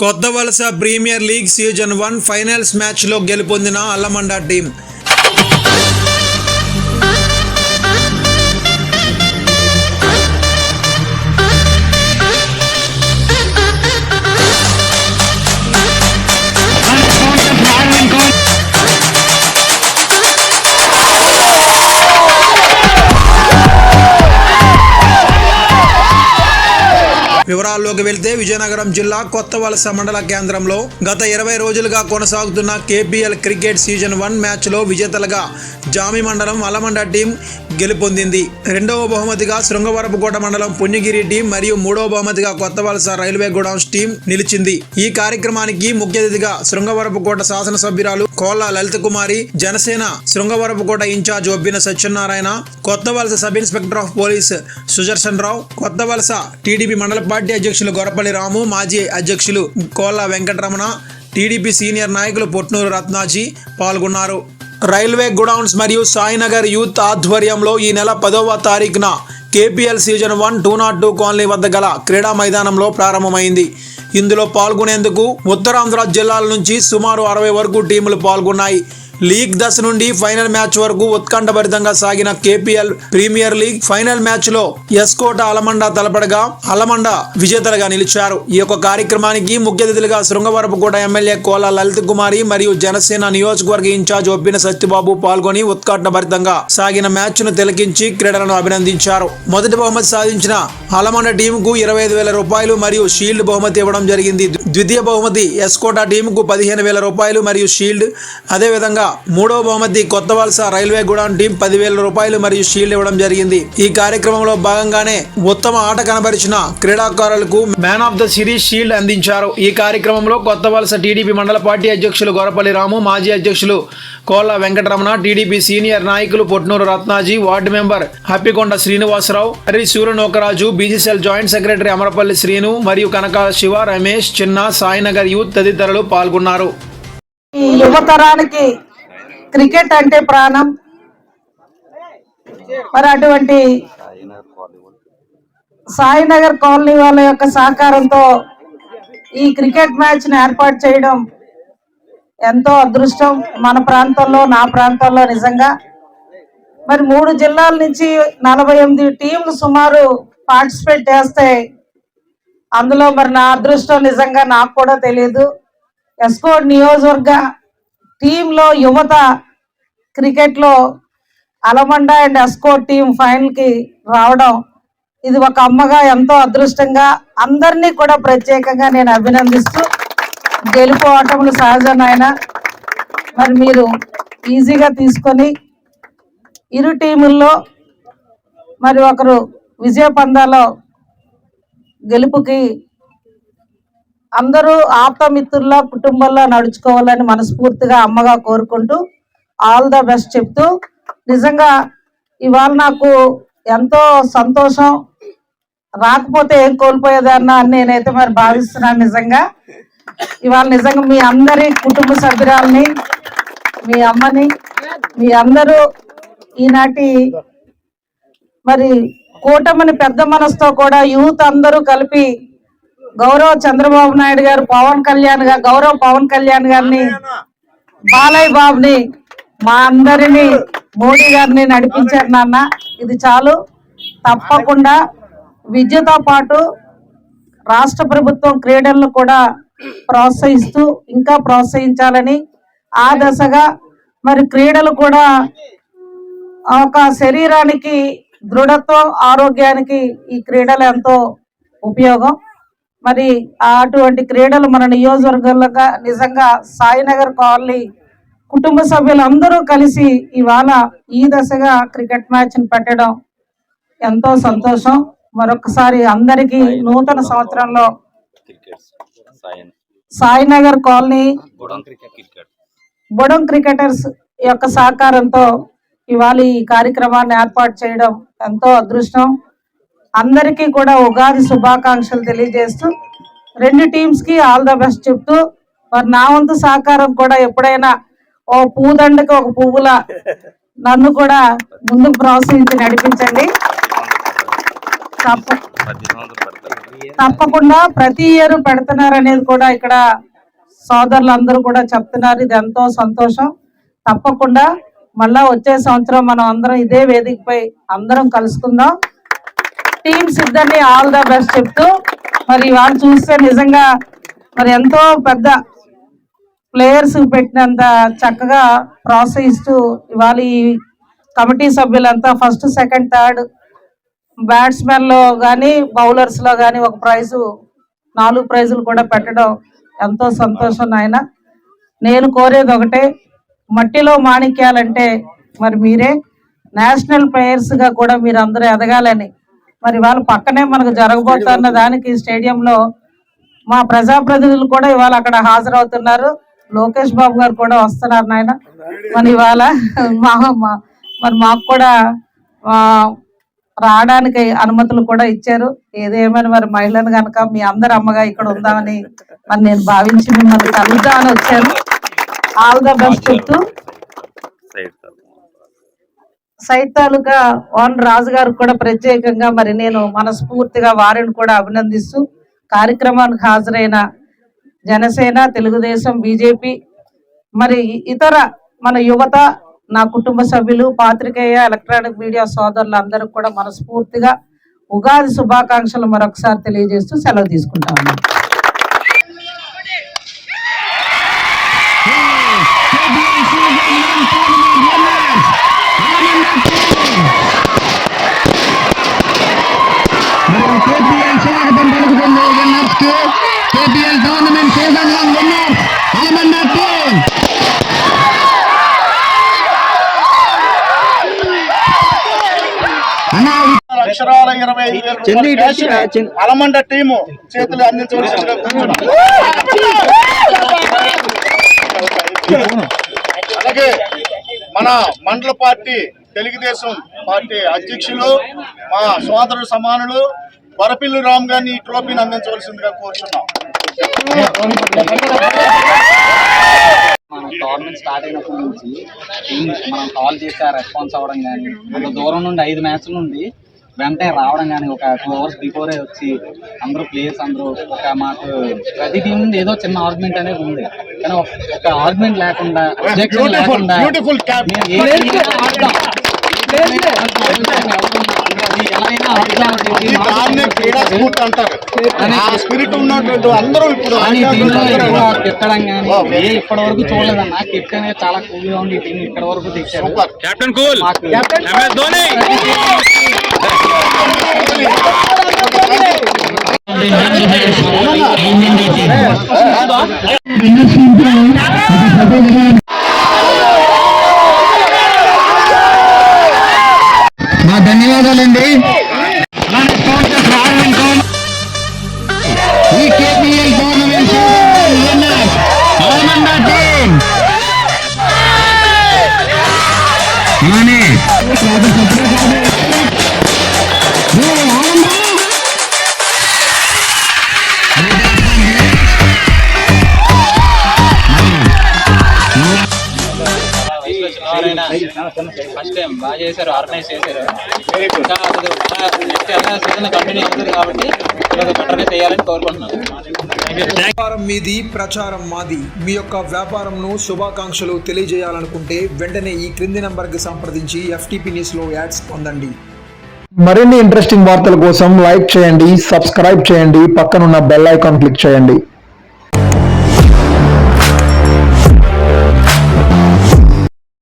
Kotha Valasa premier league season one finals మ్యాచ్లో గెలుపొందిన అల్లమండ team. వివరాల్లోకి వెళ్తే విజయనగరం జిల్లా కొత్త వలస మండల కేంద్రంలో గత ఇరవై రోజులుగా కొనసాగుతున్న కేపీఎల్ క్రికెట్ సీజన్ వన్ మ్యాచ్లో విజేతలుగా జామి మండలం అలమండ టీం గెలుపొందింది. రెండవ బహుమతిగా శృంగవరపుకోట మండలం పుణ్యగిరి టీం మరియు మూడవ బహుమతిగా కొత్త వలస రైల్వే గోడౌన్స్ టీం నిలిచింది. ఈ కార్యక్రమానికి ముఖ్య అతిథిగా శృంగవరపుకోట శాసనసభ్యురాలు Kolla Lalitha Kumari Janasena Srungavarapukota incharge Obbina Satyanarayana Kotha Valasa sub inspector of police Sudarshan Rao Kotha Valasa TDP మండల పార్టీ అధ్యక్షులు గొరపల్లి రాము మాజీ అధ్యక్షులు కోళ్ళ వెంకటరమణ టీడీపీ సీనియర్ నాయకులు పొట్నూరు రత్నాజీ పాల్గొన్నారు. రైల్వే గుడౌన్స్ మరియు సాయినగర్ యూత్ ఆధ్వర్యంలో ఈ నెల పదవ తారీఖున KPL season one two not two colony వద్ద గల క్రీడా మైదానంలో ప్రారంభమైంది. ఇందులో పాల్గొనేందుకు ఉత్తరాంధ్ర జిల్లాల నుంచి సుమారు అరవై వరకు టీములు పాల్గొన్నాయి. లీగ్ దశ నుండి ఫైనల్ మ్యాచ్ వరకు ఉత్కంఠభరితంగా సాగిన కేపీఎల్ ప్రీమియర్ లీగ్ ఫైనల్ మ్యాచ్లో ఎస్కోట అలమండ తలపడగా అలమండ విజేతలుగా నిలిచారు. ఈ యొక్క కార్యక్రమానికి ముఖ్య అతిథులుగా శృంగవరపుకోట ఎమ్మెల్యే కోల లలిత కుమారి మరియు జనసేన నియోజకవర్గ ఇన్ఛార్జ్ ఒప్పిన సత్యబాబు పాల్గొని ఉత్కంఠభరితంగా సాగిన మ్యాచ్ను తిలకించి క్రీడలను అభినందించారు. మొదటి బహుమతి సాధించిన అలమండ టీంకు ఇరవై ఐదు వేల రూపాయలు మరియు షీల్డ్ బహుమతి ఇవ్వడం జరిగింది. ద్వితీయ బహుమతి ఎస్కోటా టీంకు పదిహేను వేల రూపాయలు మరియు షీల్డ్ అదేవిధంగా మూడవ బహుమతి కొత్త వలస రైల్వే గూడౌన్ టీం పదివేల రూపాయలు మరియు షీల్డ్ ఇవ్వడం జరిగింది. ఈ కార్యక్రమంలో భాగంగానే ఉత్తమ ఆట కనబరిచిన క్రీడాకారులకు man of the series shield అందించారు. ఈ కార్యక్రమంలో కొత్త వలస టీడీపీ మండల పార్టీ అధ్యక్షులు గొరపల్లి రాము మాజీ అధ్యక్షులు కోళ్ళ వెంకటరమణ టీడీపీ సీనియర్ నాయకులు Potnuru Ratnaji ward member Happikonda Srinivasarao Hari సూర్యనోకరాజు BCCL joint secretary Amarapalli Srinu మరియు కనకాల శివ రమేష్ చిన్న సాయినగర్ యూత్ తదితరులు పాల్గొన్నారు. యువతరానికి క్రికెట్ అంటే ప్రాణం. మరి అటువంటి సాయినగర్ కాలనీ వాళ్ళ యొక్క సహకారంతో ఈ క్రికెట్ మ్యాచ్ని ఏర్పాటు చేయడం ఎంతో అదృష్టం మన ప్రాంతంలో నా ప్రాంతంలో నిజంగా. మరి మూడు జిల్లాల నుంచి నలభై ఎనిమిది టీంలు సుమారు పార్టిసిపేట్ చేస్తే అందులో మరి నా అదృష్టం నిజంగా నాకు కూడా తెలియదు. ఎస్కోట్ నియోజకవర్గ టీంలో యువత క్రికెట్లో అలమండ అండ్ ఎస్కో టీం ఫైనల్కి రావడం ఇది ఒక అమ్మగా ఎంతో అదృష్టంగా అందరినీ కూడా ప్రత్యేకంగా నేను అభినందిస్తూ గెలుపు ఆటములు సహజం నాయన. మరి మీరు ఈజీగా తీసుకొని ఇరు టీముల్లో మరి ఒకరు విజయ పందాలో గెలుపుకి అందరూ ఆప్తమిత్రుల్లో కుటుంబంలో నడుచుకోవాలని మనస్ఫూర్తిగా అమ్మగా కోరుకుంటూ ఆల్ ద బెస్ట్ చెప్తూ నిజంగా ఇవాళ నాకు ఎంతో సంతోషం. రాకపోతే ఏం కోల్పోయేదన్నా అని నేనైతే మరి భావిస్తున్నాను నిజంగా. ఇవాళ నిజంగా మీ అందరి కుటుంబ సభ్యురాల్ని మీ అమ్మని మీ అందరూ ఈనాటి మరి కూటమిని పెద్ద మనసుతో కూడా యూత్ అందరూ కలిపి గౌరవ చంద్రబాబు నాయుడు గారు పవన్ కళ్యాణ్ గారు గౌరవ పవన్ కళ్యాణ్ గారిని బాలయ్య బాబుని మా అందరిని మోడీ గారిని నడిపించారు నాన్న. ఇది చాలు. తప్పకుండా విద్యతో పాటు రాష్ట్ర ప్రభుత్వం క్రీడలను కూడా ప్రోత్సహిస్తూ ఇంకా ప్రోత్సహించాలని ఆ దశగా మరి క్రీడలు కూడా ఒక శరీరానికి దృఢత్వం ఆరోగ్యానికి ఈ క్రీడలు ఎంతో ఉపయోగం. మరి అటువంటి క్రీడలు మన నియోజకవర్గంలో నిజంగా సాయినగర్ కాలనీ కుటుంబ సభ్యులందరూ కలిసి ఇవాళ ఈ దశగా క్రికెట్ మ్యాచ్ని పెట్టడం ఎంతో సంతోషం. మరొకసారి అందరికీ నూతన సంవత్సరంలో సాయినగర్ కాలనీ బొడం క్రికెటర్స్ యొక్క సహకారంతో ఇవాళ ఈ కార్యక్రమాన్ని ఏర్పాటు చేయడం ఎంతో అదృష్టం. అందరికీ కూడా ఉగాది శుభాకాంక్షలు తెలియజేస్తూ రెండు టీమ్స్కి ఆల్ ద బెస్ట్ చెప్తూ మరి నా వంతు సహకారం కూడా ఎప్పుడైనా ఓ పూదండకి ఒక పువ్వుల నన్ను కూడా ముందుకు ప్రోత్సహించి నడిపించండి. తప్ప తప్పకుండా ప్రతి ఇయర్ పెడుతున్నారు అనేది కూడా ఇక్కడ సోదరులు అందరూ కూడా చెప్తున్నారు. ఇది ఎంతో సంతోషం. తప్పకుండా మళ్ళా వచ్చే సంవత్సరం మనం అందరం ఇదే వేదికపై అందరం కలుసుకుందాం. టీమ్స్ ఇద్దరిని ఆల్ ద బెస్ట్ చెప్తూ మరి వాళ్ళు చూస్తే నిజంగా మరి ఎంతో పెద్ద ప్లేయర్స్ పెట్టినంత చక్కగా ప్రోత్సహిస్తూ ఇవాళ ఈ కమిటీ సభ్యులంతా ఫస్ట్ సెకండ్ థర్డ్ బ్యాట్స్మెన్లో కానీ బౌలర్స్లో కానీ ఒక ప్రైజు నాలుగు ప్రైజులు కూడా పెట్టడం ఎంతో సంతోషం నాయన. నేను కోరేది ఒకటే మట్టిలో మాణిక్యాలంటే మరి మీరే. నేషనల్ ప్లేయర్స్గా కూడా మీరు అందరూ ఎదగాలని మరి వాళ్ళ పక్కనే మనకు జరగబోతున్న దానికి స్టేడియంలో మా ప్రజాప్రతినిధులు కూడా ఇవాళ అక్కడ హాజరవుతున్నారు. లోకేష్ బాబు గారు కూడా వస్తున్నారు నాయన. మరి ఇవాళ మా మరి మాకు కూడా రావడానికి అనుమతులు కూడా ఇచ్చారు. ఏదేమైనా మరి మహిళను కనుక మీ అందరి అమ్మగా ఇక్కడ ఉందామని మరి నేను భావించి మిమ్మల్ని కలుద్దామని వచ్చాను. ఆల్ ద బెస్ట్ చెప్తూ సైతాలుగా తాలూకా రాజు గారికి కూడా ప్రత్యేకంగా మరి నేను మనస్ఫూర్తిగా వారిని కూడా అభినందిస్తూ కార్యక్రమానికి హాజరైన జనసేన తెలుగుదేశం బీజేపీ మరి ఇతర మన యువత నా కుటుంబ సభ్యులు పాత్రికేయ ఎలక్ట్రానిక్ మీడియా సోదరులు కూడా మనస్ఫూర్తిగా ఉగాది శుభాకాంక్షలు మరొకసారి తెలియజేస్తూ సెలవు తీసుకుంటాను ఆలమండ టీమ్ అన్నా అక్షరాల ఇరవై ఐదు అలమండ టీము చేతులు అందించవలసిందిగా కూర్చున్నాం. అలాగే మన మండల పార్టీ తెలుగుదేశం పార్టీ అధ్యక్షులు మా సోదరుడు సమానులు వరపిల్లి రామ్ గారిని ఈ ట్రోఫీని అందించవలసిందిగా కోరుచున్నాం మనం టోర్నమెంట్ స్టార్ట్ అయినప్పటి నుంచి మనం కాల్ చేస్తే ఆ రెస్పాన్స్ అవ్వడం కానీ అంత దూరం నుండి ఐదు మ్యాచ్ల నుండి వెంటనే రావడం కానీ ఒక టూ అవర్స్ బిఫోరే వచ్చి అందరూ ప్లేయర్స్ అందరూ ఒక మాకు ప్రతి టీం నుండి ఏదో చిన్న ఆర్గ్యుమెంట్ అనేది ఉంది. కానీ ఒక- ఆర్గ్యుమెంట్ లేకుండా లేకుండా ఎలా అయినా క్రీడా స్ఫూర్తి అంటారు. ఆ స్పిరిట్ ఉన్నటువంటి అందరూ ఇప్పుడు కానీ దీంట్లో ఎక్కువ తిట్టడం కానీ ఏ ఇప్పటి వరకు చూడలేదన్న. కెప్టెన్ చాలా కూల్గా ఉంది టీం ఇక్కడ వరకు తెచ్చారు సూపర్. Captain cool. మాకు ఎంఎస్ ధోని. ఈ KPL tournament winners Alamanda team. అలానే ఫస్ట్ టైం బాగా చేశారు ఆర్గనైజ్ చేశారు. ఇంకా అది బాగా నెక్స్ట్ ఎలా సీజన్ కంటిన్యూ అవుతుంది కాబట్టి ఇలాగ బెటర్గా చేయాలని కోరుకుంటున్నాను. వ్యాపారం మీది ప్రచారం మాది. మీ యొక్క వ్యాపారంను శుభాకాంక్షలు తెలియజేయాలనుకుంటే వెంటనే ఈ క్రింది నంబర్కి సంప్రదించి ఎఫ్టీపీ న్యూస్లో యాడ్స్ పొందండి. మరిన్ని ఇంట్రెస్టింగ్ వార్తల కోసం లైక్ చేయండి సబ్స్క్రైబ్ చేయండి పక్కనున్న బెల్ ఐకాన్ క్లిక్ చేయండి.